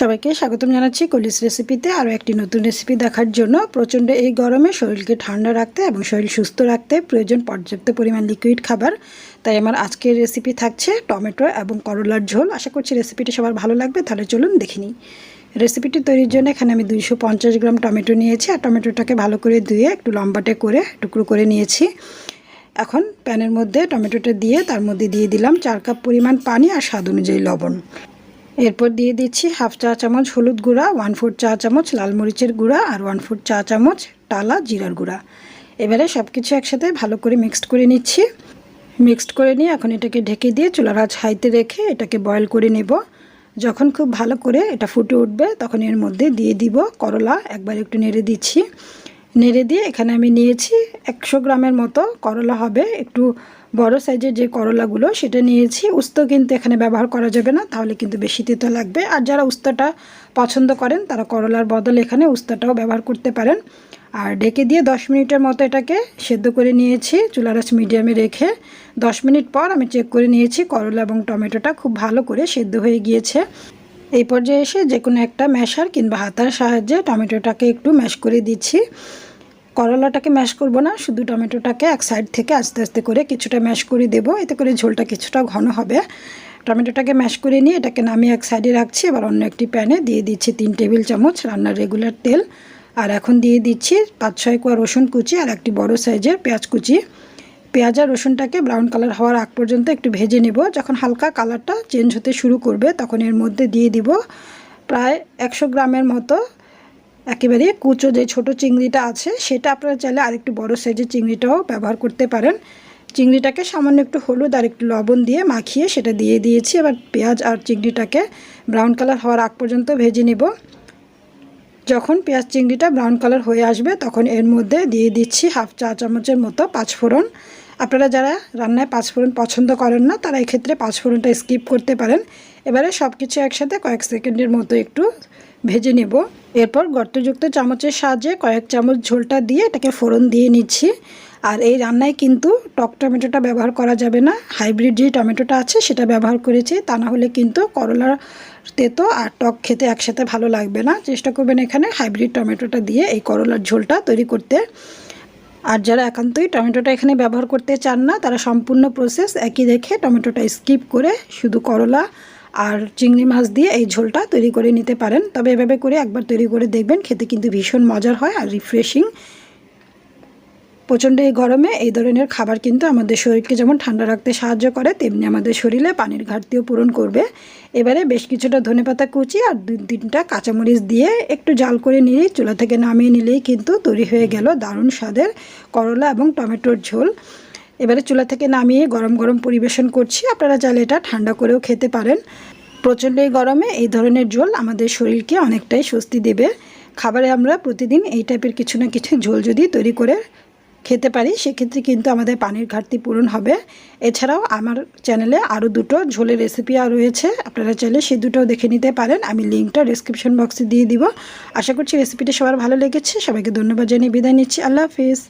সবাইকে স্বাগতম জানাচ্ছি কলিস রেসিপিতে। আরও একটি নতুন রেসিপি দেখার জন্য প্রচণ্ড এই গরমে শরীরকে ঠান্ডা রাখতে এবং শরীর সুস্থ রাখতে প্রয়োজন পর্যাপ্ত পরিমাণ লিকুইড খাবার। তাই আমার আজকের রেসিপি থাকছে টমেটো এবং করলার ঝোল। আশা করছি রেসিপিটি সবার ভালো লাগবে, তাহলে চলুন দেখে নিই। রেসিপিটি তৈরির জন্য এখানে আমি দুইশো পঞ্চাশ গ্রাম টমেটো নিয়েছি, আর টমেটোটাকে ভালো করে ধুয়ে একটু লম্বাটে করে, টুকরো করে নিয়েছি। এখন প্যানের মধ্যে টমেটোটা দিয়ে তার মধ্যে দিয়ে দিলাম চার কাপ পরিমাণ পানি আর স্বাদ অনুযায়ী লবণ। এরপর দিয়ে দিচ্ছি হাফ চা চামচ হলুদ গুঁড়া ওয়ান ফোর চা চামচ লাল মরিচের গুঁড়া আর ওয়ান ফোর চা চামচ টালা জিরার গুঁড়া। এবারে সব কিছু একসাথে ভালো করে মিক্সড করে নিচ্ছি। মিক্সড করে নিয়ে এখন এটাকে ঢেকে দিয়ে চুলার হাইতে রেখে এটাকে বয়েল করে নেব। যখন খুব ভালো করে এটা ফুটে উঠবে তখন এর মধ্যে দিয়ে দিব করলা, একবার একটু নেড়ে দিচ্ছি। নেড়ে দিয়ে এখানে আমি নিয়েছি একশো গ্রামের মতো করলা হবে। একটু বড় সাইজের যে করলাগুলো, সেটা নিয়েছি। উস্ত কিন্তু এখানে ব্যবহার করা যাবে না, তাহলে কিন্তু বেশি তেতো লাগবে। আর যারা উস্তাটা পছন্দ করেন, তারা করলার বদলে এখানে উস্তাটাও ব্যবহার করতে পারেন। আর ঢেকে দিয়ে দশ মিনিটের মতো এটাকে সেদ্ধ করে নিয়েছি চুলার আঁচ মিডিয়ামে রেখে। দশ মিনিট পর আমি চেক করে নিয়েছি করলা এবং টমেটোটা খুব ভালো করে সেদ্ধ হয়ে গিয়েছে। এই পর্যায়ে এসে যে কোনো একটা ম্যাশার কিংবা হাতার সাহায্যে টমেটোটাকে একটু ম্যাশ করে দিচ্ছি। করলাটাকে ম্যাশ করব না, শুধু টমেটোটাকে এক সাইড থেকে আস্তে আস্তে করে কিছুটা ম্যাশ করে দেব, এতে করে ঝোলটা কিছুটা ঘন হবে। টমেটোটাকে ম্যাশ করে নিয়ে এটাকে নামিয়ে এক সাইডে রাখছি, এবার অন্য একটি প্যানে দিয়ে দিচ্ছি তিন টেবিল চামচ রান্নার রেগুলার তেল। আর এখন দিয়ে দিচ্ছি পাঁচ ছয় কোয়া রসুন কুচি আর একটি বড় সাইজের পেঁয়াজ কুচি। পেঁয়াজ আর রসুনটাকে ব্রাউন কালার হওয়ার আগ পর্যন্ত একটু ভেজে নেব, যখন হালকা কালারটা চেঞ্জ হতে শুরু করবে, তখন এর মধ্যে দিয়ে দিব প্রায় একশো গ্রামের মতো একেবারে কুচো যে ছোট চিংড়িটা আছে, সেটা আপনারা চাইলে আরেকটু বড় সাইজের চিংড়িটাও ব্যবহার করতে পারেন। চিংড়িটাকে সামান্য একটু হলুদ আর একটু লবণ দিয়ে মাখিয়ে সেটা দিয়ে দিয়েছি। এবার পেঁয়াজ আর চিংড়িটাকে ব্রাউন কালার হওয়ার আগ পর্যন্ত ভেজে নেব। যখন পেঁয়াজ চিংড়িটা ব্রাউন কালার হয়ে আসবে, তখন এর মধ্যে দিয়ে দিচ্ছি হাফ চা চামচের মতো পাঁচফোড়ন। আপনারা যারা রান্নায় পাঁচফোড়ন পছন্দ করেন না, তারা এক্ষেত্রে পাঁচফোড়নটা স্কিপ করতে পারেন। এবারে সব কিছু একসাথে কয়েক সেকেন্ডের মতো একটু ভেজে নেব। এরপর গর্তযুক্ত চামচের সাহায্যে কয়েক চামচ ঝোলটা দিয়ে এটাকে ফোড়ন দিয়ে নিচ্ছি। আর এই রান্নায় কিন্তু টক টমেটোটা ব্যবহার করা যাবে না। হাইব্রিড যে টমেটোটা আছে সেটা ব্যবহার করেছি। তা না হলে কিন্তু করলার তেতো আর টক খেতে একসাথে ভালো লাগবে না। চেষ্টা করবেন এখানে হাইব্রিড টমেটোটা দিয়ে এই করলার ঝোলটা তৈরি করতে। আর যারা একান্তই টমেটোটা এখানে ব্যবহার করতে চান না, তারা সম্পূর্ণ প্রসেস একই রেখে টমেটোটা স্কিপ করে শুধু করলা আর চিংড়ি মাছ দিয়ে এই ঝোলটা তৈরি করে নিতে পারেন। তবে এভাবে করে একবার তৈরি করে দেখবেন, খেতে কিন্তু ভীষণ মজার হয় আর রিফ্রেশিং প্রচণ্ড এই গরমে এই ধরনের খাবার কিন্তু আমাদের শরীরকে যেমন ঠান্ডা রাখতে সাহায্য করে, তেমনি আমাদের শরীরে পানির ঘাটতিও পূরণ করবে। এবারে বেশ কিছুটা ধনেপাতা কুচি আর দু তিনটা কাঁচামরিচ দিয়ে একটু জাল করে নিয়ে চুলা থেকে নামিয়ে নিলেই কিন্তু তৈরি হয়ে গেল দারুণ স্বাদের করলা এবং টমেটোর ঝোল। এবারে চুলা থেকে নামিয়ে গরম গরম পরিবেশন করছি। আপনারা চাইলে এটা ঠান্ডা করেও খেতে পারেন। প্রচণ্ড গরমে এই ধরনের ঝোল আমাদের শরীরকে অনেকটাই স্বস্তি দেবে। খাবারে আমরা প্রতিদিন এই টাইপের কিছু না কিছু ঝোল যদি তৈরি করে খেতে পারি, সেক্ষেত্রে কিন্তু আমাদের পানির ঘাটতি পূরণ হবে। এছাড়াও আমার চ্যানেলে আরও দুটো ঝোলের রেসিপি আর রয়েছে। আপনারা চাইলে সে দুটোও দেখে নিতে পারেন। আমি লিঙ্কটা ডিসক্রিপশন বক্সে দিয়ে দিব। আশা করছি রেসিপিটা সবার ভালো লেগেছে। সবাইকে ধন্যবাদ জানিয়ে বিদায় নিচ্ছি। আল্লাহ হাফিজ।